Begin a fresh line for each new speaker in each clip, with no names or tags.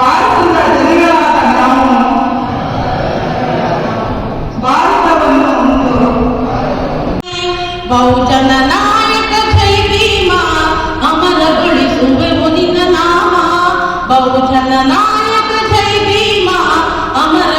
భారత జనగణాత గ్రామం భారత బహుజన నాయక జై
భీమా అమర గొలిసువ మునిన అమర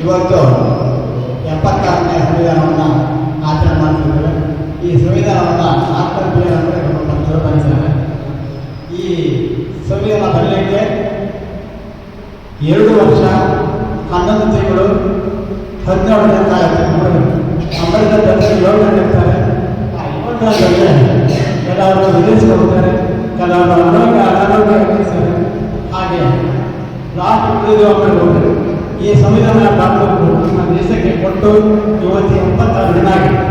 ಇವತ್ತು ಎಪ್ಪತ್ತಾರನೇ ಸಂವಿಧಾನವನ್ನು ಆಚರಣೆ ಮಾಡ್ತಿದ್ದಾರೆ ಈ ಸಂವಿಧಾನವನ್ನು ಆತ್ಮಪ್ರಿಯ ಅಂದರೆ ಬರೆಸಿದ್ದಾರೆ ಈ ಸಂವಿಧಾನ ಬರಲಿಕ್ಕೆ ಎರಡು ವರ್ಷ ಹನ್ನೊಂದು ತಿಂಗಳು ಹದಿನೇಳು ದಿನ ಕಾಯುತ್ತೆ ಅಂಬೇಡ್ಕರ್ ಜೊತೆ ಗಂಟೆ ಇರ್ತಾರೆ ಆ ಏಳು ಗಂಟೆ ಕೆಲವರು ವಿದೇಶಕ್ಕೆ ಕೆಲವರು ಅನಾರೋಗ್ಯ ಅನಾರೋಗ್ಯ ಹಾಗೆ ಲಾಸ್ಟ್ ಈ ಸಂವಿಧಾನ ಡಾಕ್ಟರ್ ನಮ್ಮ ದೇಶಕ್ಕೆ ಕೊಟ್ಟು ಇವತ್ತು ಎಪ್ಪತ್ತಾರು ದಿನ ಆಗಿದೆ.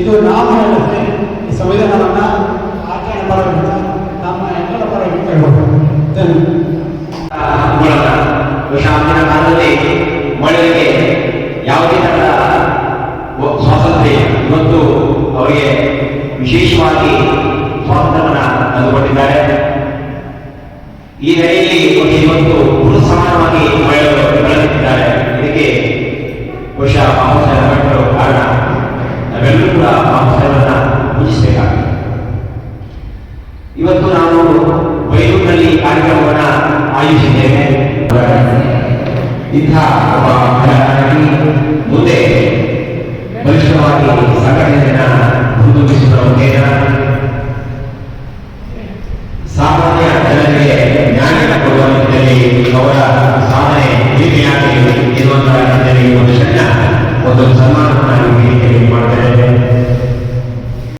ಇದು ನಾವು ಹೇಳುತ್ತೆ ಈ ಸಂವಿಧಾನವನ್ನು ಆಚರಣೆ ಮಾಡೋದ್ರಿಂದ ನಮ್ಮ ಎಲ್ಲರ ಪರ ಕೇಳಬೇಕು
ಶಾಂತಿನ ಕಾಲದಲ್ಲಿ ಮಹಿಳೆಯರಿಗೆ ಯಾವುದೇ ತರಹದ ಸ್ವಾತಂತ್ರ್ಯ ಇವತ್ತು ಅವರಿಗೆ ವಿಶೇಷವಾಗಿ ಸ್ವಾತಂತ್ರ್ಯವನ್ನು ತಂದುಕೊಟ್ಟಿದ್ದಾರೆ. ಈ ಆಯೋಜಿಸಿದ್ದೇವೆ ಇಂಥ ಒಬ್ಬ ಮಹಿಳಾನಾಯಕಿ ಮುಂದೆ ಬಲಿಷ್ಠವಾಗಿ ಸಂಘಟನೆಯನ್ನ ಮುಂದುವರಿಸಿದ ಸಾಮಾನ್ಯ ಜನರಿಗೆ ಜ್ಞಾನ ಕೊಡುವ ನಿಟ್ಟಿನಲ್ಲಿ ಅವರ ಸಾಧನೆ ಹೇಗೆಯಾಗಲಿ ಎನ್ನುವಂತಹ ನಿಟ್ಟಿನಲ್ಲಿ ಒಂದು ಸಣ್ಣ ಒಂದು ಮಾಡ್ತಾರೆ